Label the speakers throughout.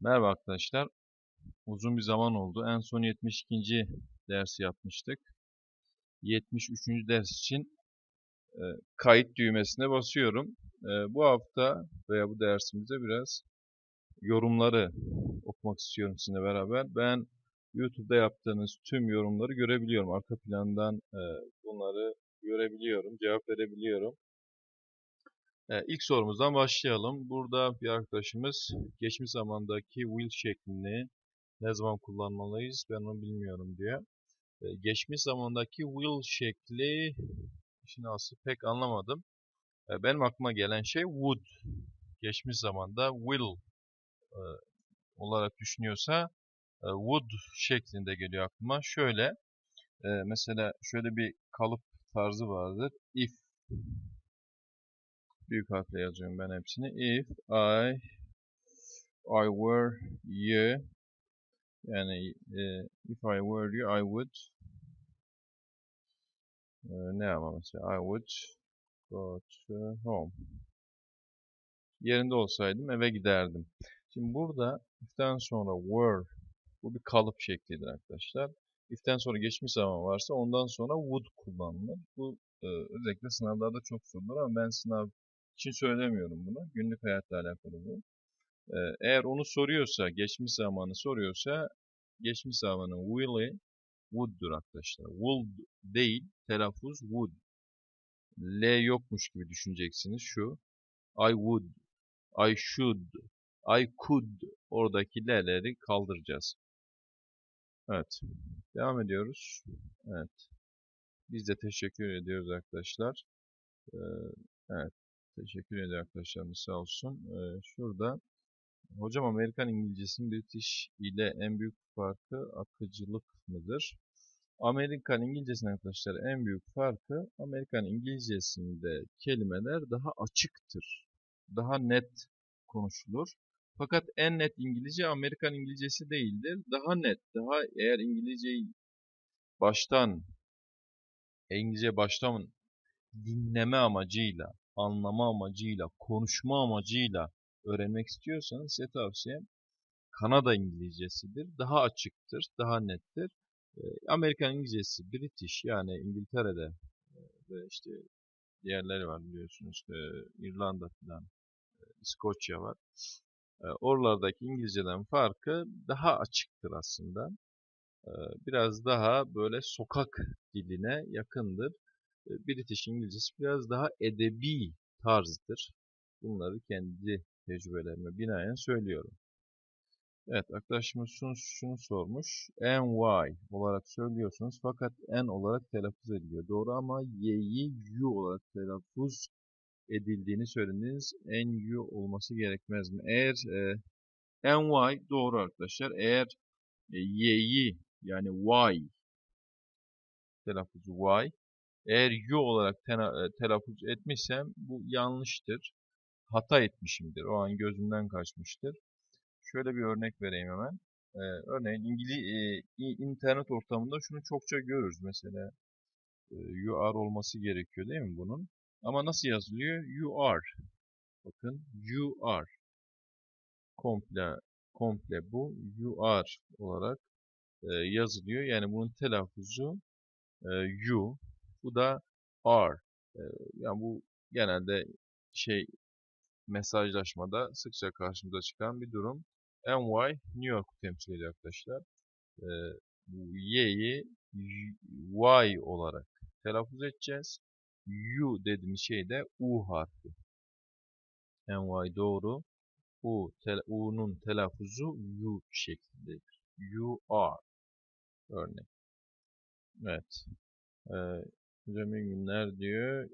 Speaker 1: Merhaba arkadaşlar. Uzun bir zaman oldu. En son 72. dersi yapmıştık. 73. ders için e, kayıt düğmesine basıyorum. E, bu hafta veya bu dersimizde biraz yorumları okumak istiyorum sizinle beraber. Ben YouTube'da yaptığınız tüm yorumları görebiliyorum. Arka plandan e, bunları görebiliyorum, cevap verebiliyorum. E, ilk sorumuzdan başlayalım. Burada bir arkadaşımız geçmiş zamandaki will şeklini ne zaman kullanmalıyız ben onu bilmiyorum diyor. Geçmiş zamandaki will şekli şimdi aslında pek anlamadım. Benim aklıma gelen şey would. Geçmiş zamanda will olarak düşünüyorsa would şeklinde geliyor aklıma. Şöyle mesela şöyle bir kalıp tarzı vardır. If büyük harfle yazıyorum ben hepsini. If I I were you yani e, if I were you I would e, ne ama mesela I would go to home yerinde olsaydım eve giderdim. Şimdi burada if'ten sonra were bu bir kalıp şeklidir arkadaşlar. If'ten sonra geçmiş zaman varsa ondan sonra would kullanılır. Bu e, özellikle sınavlarda çok sorulur ama ben sınav için söylemiyorum bunu. Günlük hayatla alakalı bu. Eğer onu soruyorsa, geçmiş zamanı soruyorsa, geçmiş zamanın will'i would'dur arkadaşlar. Would değil, telaffuz would. L yokmuş gibi düşüneceksiniz şu. I would, I should, I could. Oradaki L'leri kaldıracağız. Evet. Devam ediyoruz. Evet. Biz de teşekkür ediyoruz arkadaşlar. Evet. Teşekkür ederim arkadaşlarımız sağ olsun. Ee, şurada hocam Amerikan İngilizcesinin British ile en büyük farkı akıcılık mıdır? Amerikan İngilizcesinin arkadaşlar en büyük farkı Amerikan İngilizcesinde kelimeler daha açıktır. Daha net konuşulur. Fakat en net İngilizce Amerikan İngilizcesi değildir. Daha net, daha eğer İngilizceyi baştan İngilizce baştan dinleme amacıyla anlama amacıyla, konuşma amacıyla öğrenmek istiyorsanız size tavsiyem Kanada İngilizcesidir. Daha açıktır, daha nettir. Amerikan İngilizcesi, British yani İngiltere'de ve işte diğerleri var biliyorsunuz. İrlanda falan, İskoçya var. Oralardaki İngilizceden farkı daha açıktır aslında. Biraz daha böyle sokak diline yakındır. British İngilizcesi biraz daha edebi tarzdır. Bunları kendi tecrübelerime binaen söylüyorum. Evet arkadaşımız şunu, şunu sormuş. NY olarak söylüyorsunuz fakat N olarak telaffuz ediliyor. Doğru ama Y'yi U olarak telaffuz edildiğini söylediniz. NU olması gerekmez mi? Eğer e, NY doğru arkadaşlar. Eğer e, Y'yi yani Y telaffuzu Y eğer yu olarak e, telaffuz etmişsem bu yanlıştır. Hata etmişimdir. O an gözümden kaçmıştır. Şöyle bir örnek vereyim hemen. Ee, örneğin İngiliz e, internet ortamında şunu çokça görürüz. Mesela e, you are olması gerekiyor değil mi bunun? Ama nasıl yazılıyor? You are. Bakın you are. Komple komple bu you are olarak e, yazılıyor. Yani bunun telaffuzu e, you bu da. Ee, yani bu genelde şey mesajlaşmada sıkça karşımıza çıkan bir durum. NY New York temsil ediyor arkadaşlar. Bu Y'yi Y olarak telaffuz edeceğiz. U dediğimiz şey de U harfi. NY doğru. U, tel, U'nun telaffuzu U şeklindedir. U are. Örnek. Evet. Ee, Cemil günler diyor.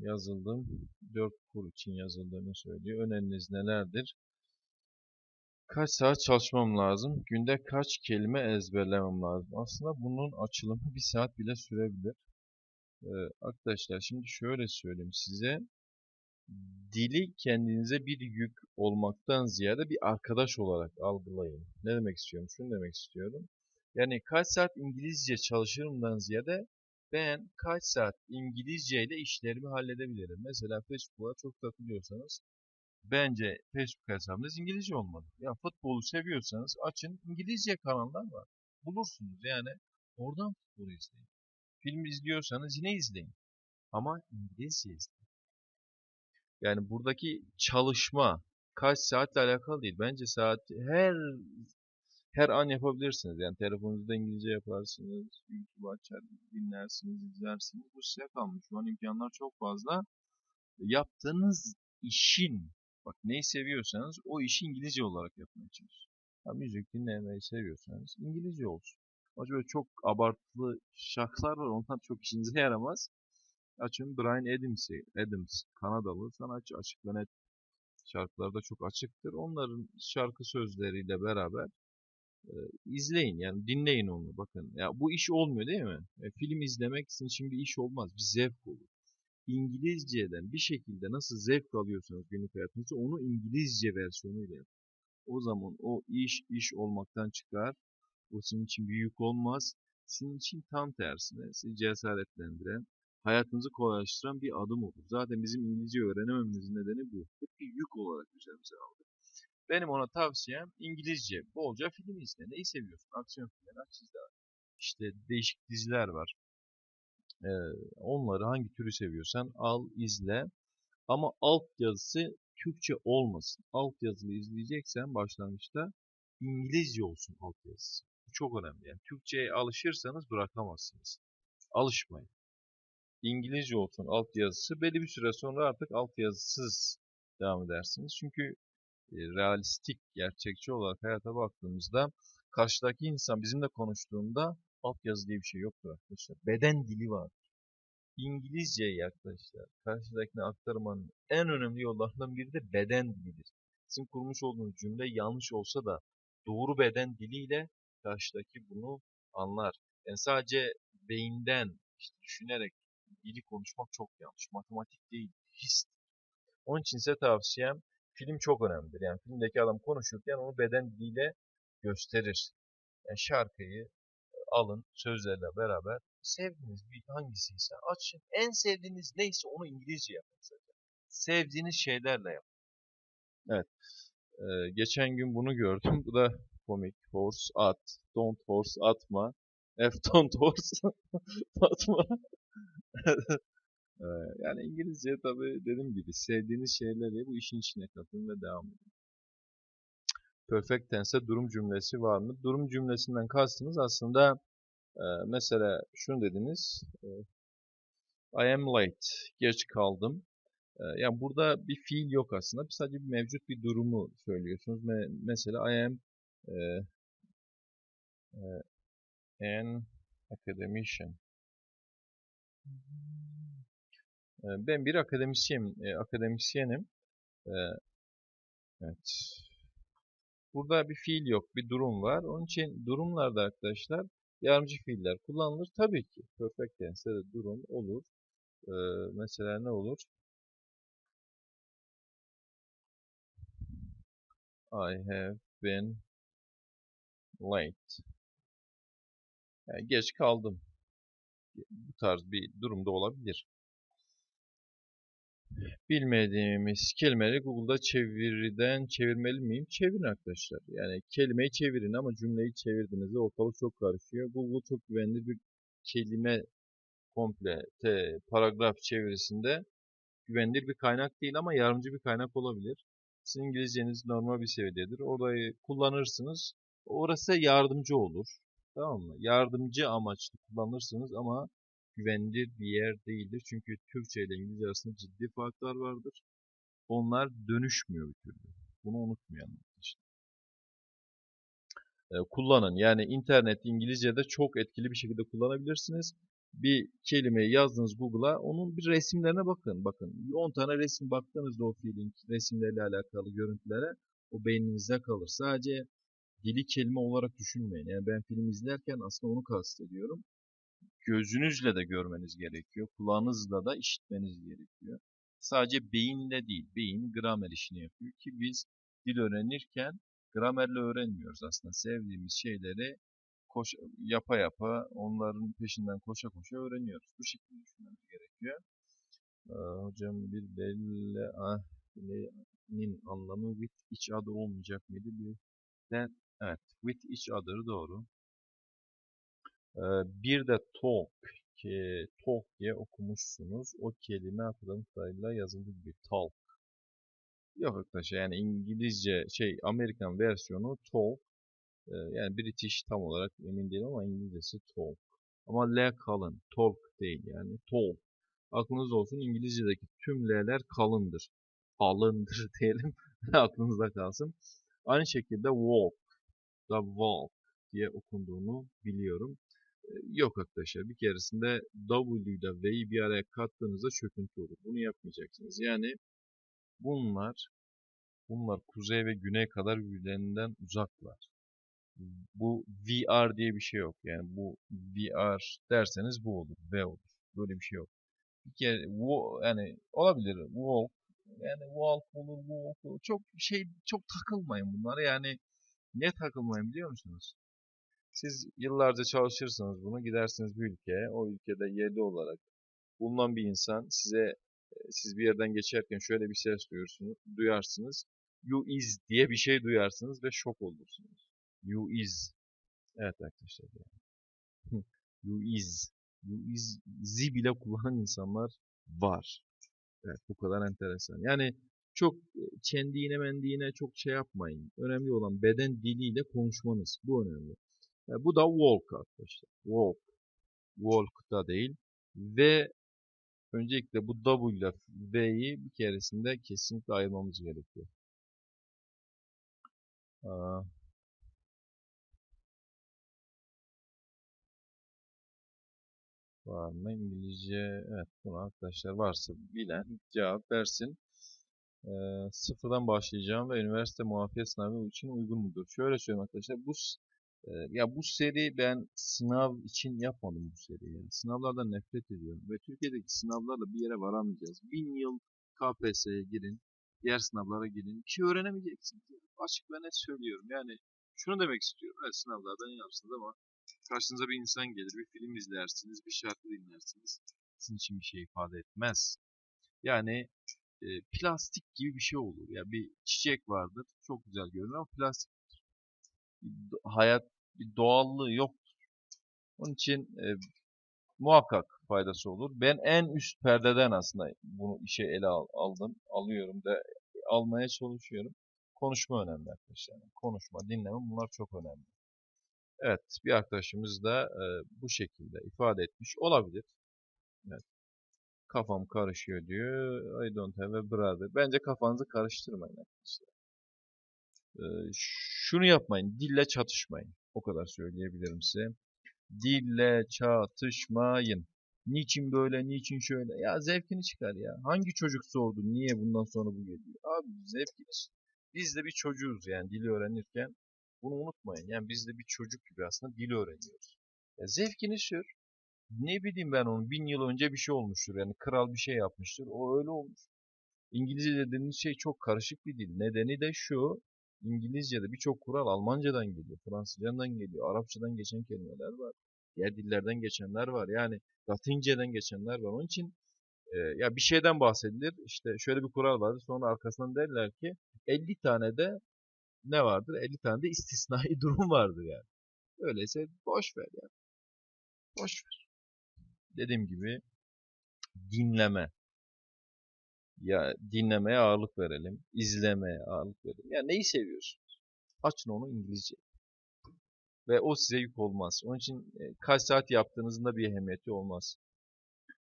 Speaker 1: Yazıldım. 4 kur için yazıldığını söylüyor. Öneriniz nelerdir? Kaç saat çalışmam lazım? Günde kaç kelime ezberlemem lazım? Aslında bunun açılımı bir saat bile sürebilir. Ee, arkadaşlar şimdi şöyle söyleyeyim size. Dili kendinize bir yük olmaktan ziyade bir arkadaş olarak algılayın. Ne demek istiyorum? Şunu demek istiyorum. Yani kaç saat İngilizce çalışırımdan ziyade ben kaç saat İngilizce ile işlerimi halledebilirim. Mesela Facebook'a çok takılıyorsanız Bence Facebook hesabınız İngilizce olmalı. Ya futbolu seviyorsanız açın İngilizce kanallar var. Bulursunuz yani. Oradan futbolu izleyin. Film izliyorsanız yine izleyin. Ama İngilizce izleyin. Yani buradaki çalışma kaç saatle alakalı değil. Bence saat her her an yapabilirsiniz. Yani telefonunuzda İngilizce yaparsınız, YouTube açar, dinlersiniz, izlersiniz. Bu size kalmış. Şu an imkanlar çok fazla. Yaptığınız işin, bak neyi seviyorsanız o işi İngilizce olarak yapmaya çalışın. Ya, müzik dinlemeyi seviyorsanız İngilizce olsun. Acaba böyle çok abartılı şarkılar var. Onlar çok işinize yaramaz. Açın Brian Adams'i, Adams, Kanadalı sanatçı açık ve net şarkılarda çok açıktır. Onların şarkı sözleriyle beraber e, izleyin yani dinleyin onu bakın. Ya bu iş olmuyor değil mi? E, film izlemek için şimdi iş olmaz. Bir zevk olur. İngilizceden bir şekilde nasıl zevk alıyorsanız günlük hayatınızda onu İngilizce versiyonuyla yapın. O zaman o iş iş olmaktan çıkar. O sizin için bir yük olmaz. Sizin için tam tersine sizi cesaretlendiren, hayatınızı kolaylaştıran bir adım olur. Zaten bizim İngilizce öğrenememizin nedeni bu. Hep bir yük olarak üzerimize aldık. Benim ona tavsiyem İngilizce. Bolca film izle. Neyi seviyorsun? Aksiyon filmleri aç. İşte değişik diziler var. Ee, onları hangi türü seviyorsan al izle. Ama alt yazısı Türkçe olmasın. Alt yazılı izleyeceksen başlangıçta İngilizce olsun alt yazısı. Bu çok önemli. Yani Türkçe'ye alışırsanız bırakamazsınız. Alışmayın. İngilizce olsun alt yazısı. Belli bir süre sonra artık alt yazısız devam edersiniz. Çünkü realistik, gerçekçi olarak hayata baktığımızda karşıdaki insan bizimle konuştuğunda altyazı diye bir şey yoktur arkadaşlar. Beden dili var. İngilizceye arkadaşlar karşıdakine aktarmanın en önemli yollarından biri de beden dilidir. Sizin kurmuş olduğunuz cümle yanlış olsa da doğru beden diliyle karşıdaki bunu anlar. Yani sadece beyinden işte düşünerek dili konuşmak çok yanlış. Matematik değil, his. Onun için size tavsiyem film çok önemlidir. Yani filmdeki adam konuşurken onu beden diliyle gösterir. Yani şarkıyı alın sözlerle beraber sevdiğiniz bir hangisiyse açın. En sevdiğiniz neyse onu İngilizce yapın zaten. Sevdiğiniz şeylerle yapın. Evet. Ee, geçen gün bunu gördüm. Bu da komik. Horse at. Don't horse atma. F don't horse atma. yani İngilizce tabi dediğim gibi sevdiğiniz şeyleri bu işin içine katın ve devam edin. Perfect tense durum cümlesi var mı? Durum cümlesinden kastımız aslında mesela şunu dediniz. I am late. Geç kaldım. Yani burada bir fiil yok aslında. Sadece bir mevcut bir durumu söylüyorsunuz. Me mesela I am an academician. Ben bir akademisyenim. akademisyenim. Evet. Burada bir fiil yok, bir durum var. Onun için durumlarda arkadaşlar yardımcı fiiller kullanılır. Tabii ki perfect tense'de de durum olur. mesela ne olur? I have been late. Yani geç kaldım. Bu tarz bir durumda olabilir. Bilmediğimiz kelimeleri Google'da çeviriden çevirmeli miyim? Çevirin arkadaşlar. Yani kelimeyi çevirin ama cümleyi çevirdiğinizde ortalık çok karışıyor. Google çok güvenli bir kelime komple te, paragraf çevirisinde güvenilir bir kaynak değil ama yardımcı bir kaynak olabilir. Sizin İngilizceniz normal bir seviyededir. Orayı kullanırsınız. Orası yardımcı olur. Tamam mı? Yardımcı amaçlı kullanırsınız ama güvenilir bir yer değildir. Çünkü Türkçe ile İngilizce arasında ciddi farklar vardır. Onlar dönüşmüyor bir türlü. Bunu unutmayalım. Işte. Ee, kullanın. Yani internet İngilizce'de çok etkili bir şekilde kullanabilirsiniz. Bir kelimeyi yazdınız Google'a, onun bir resimlerine bakın. Bakın 10 tane resim baktığınızda o fiilin resimleriyle alakalı görüntülere o beyninizde kalır. Sadece dili kelime olarak düşünmeyin. Yani ben film izlerken aslında onu kastediyorum gözünüzle de görmeniz gerekiyor. Kulağınızla da işitmeniz gerekiyor. Sadece beyinle değil, beyin gramer işini yapıyor ki biz dil öğrenirken gramerle öğrenmiyoruz aslında. Sevdiğimiz şeyleri koş, yapa yapa onların peşinden koşa koşa öğreniyoruz. Bu şekilde düşünmemiz gerekiyor. Ee, hocam bir belli... Ne'nin anlamı with each other olmayacak mıydı? Bir de evet with each other doğru. Bir de talk talk diye okumuşsunuz. O kelime hatırladığım kadarıyla yazıldı gibi talk. Yok arkadaşlar yani İngilizce şey Amerikan versiyonu talk. Yani British tam olarak emin değilim ama İngilizcesi talk. Ama L kalın. Talk değil yani talk. Aklınızda olsun İngilizce'deki tüm L'ler kalındır. Alındır diyelim. Aklınızda kalsın. Aynı şekilde walk da walk diye okunduğunu biliyorum. Yok arkadaşlar bir keresinde W ile V'yi bir araya kattığınızda çöküntü olur. Bunu yapmayacaksınız. Yani bunlar bunlar kuzey ve güney kadar birbirlerinden uzaklar. Bu VR diye bir şey yok. Yani bu VR derseniz bu olur. V olur. Böyle bir şey yok. Bir kere yani olabilir. Walk yani walk olur, walk olur. Çok şey çok takılmayın bunlara. Yani ne takılmayın biliyor musunuz? Siz yıllarca çalışırsınız bunu, gidersiniz bir ülkeye, o ülkede yerli olarak bulunan bir insan size siz bir yerden geçerken şöyle bir ses duyursunuz, duyarsınız. You is diye bir şey duyarsınız ve şok olursunuz. You is. Evet arkadaşlar. Yani. you is. You is. Z bile kullanan insanlar var. Evet bu kadar enteresan. Yani çok kendiğine mendiğine çok şey yapmayın. Önemli olan beden diliyle konuşmanız. Bu önemli. Yani bu da walk arkadaşlar. Walk. Walk da değil. Ve öncelikle bu W ile V'yi bir keresinde kesinlikle ayırmamız gerekiyor. Aa. Var mı İngilizce? Evet bunu arkadaşlar varsa bilen cevap versin. Ee, sıfırdan başlayacağım ve üniversite muafiyet sınavı için uygun mudur? Şöyle söyleyeyim arkadaşlar. Bu e, ya bu seri ben sınav için yapmadım bu seriyi. Yani sınavlardan nefret ediyorum ve Türkiye'deki sınavlarla bir yere varamayacağız. Bin yıl KPSS'ye girin, diğer sınavlara girin. Bir şey öğrenemeyeceksiniz. Açık ve net söylüyorum. Yani şunu demek istiyorum. Evet sınavlardan yapsınız ama karşınıza bir insan gelir, bir film izlersiniz, bir şarkı dinlersiniz. Sizin için bir şey ifade etmez. Yani e, plastik gibi bir şey olur. Ya yani bir çiçek vardır, çok güzel görünür ama plastiktir. Hayat bir doğallığı yoktur. Onun için e, muhakkak faydası olur. Ben en üst perdeden aslında bunu işe ele al, aldım, alıyorum da almaya çalışıyorum. Konuşma önemli arkadaşlar. Konuşma, dinleme bunlar çok önemli. Evet, bir arkadaşımız da e, bu şekilde ifade etmiş olabilir. Evet. Kafam karışıyor diyor. I don't have a brother. Bence kafanızı karıştırmayın arkadaşlar. E, şunu yapmayın, dille çatışmayın. O kadar söyleyebilirim size. Dille çatışmayın. Niçin böyle, niçin şöyle? Ya zevkini çıkar ya. Hangi çocuk sordu niye bundan sonra bu geliyor? Abi zevkini biz de bir çocuğuz yani dili öğrenirken. Bunu unutmayın. Yani biz de bir çocuk gibi aslında dil öğreniyoruz. Ya zevkini sür. Ne bileyim ben onu bin yıl önce bir şey olmuştur. Yani kral bir şey yapmıştır. O öyle olmuş. İngilizce dediğimiz şey çok karışık bir dil. Nedeni de şu. İngilizce'de birçok kural Almancadan geliyor, Fransızcadan geliyor, Arapçadan geçen kelimeler var. Diğer dillerden geçenler var. Yani Latince'den geçenler var. Onun için e, ya bir şeyden bahsedilir. İşte şöyle bir kural vardır. Sonra arkasından derler ki 50 tane de ne vardır? 50 tane de istisnai durum vardır yani. Öyleyse boş ver ya. Boş ver. Dediğim gibi dinleme. Ya dinlemeye ağırlık verelim. izlemeye ağırlık verelim. Ya neyi seviyorsunuz? Açın onu İngilizce. Ve o size yük olmaz. Onun için e, kaç saat yaptığınızda bir ehemmiyeti olmaz.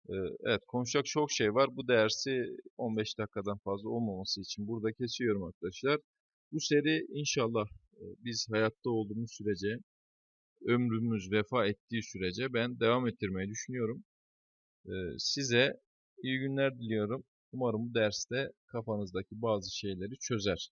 Speaker 1: E, evet konuşacak çok şey var. Bu dersi 15 dakikadan fazla olmaması için burada kesiyorum arkadaşlar. Bu seri inşallah e, biz hayatta olduğumuz sürece, ömrümüz vefa ettiği sürece ben devam ettirmeyi düşünüyorum. E, size iyi günler diliyorum. Umarım bu derste kafanızdaki bazı şeyleri çözer.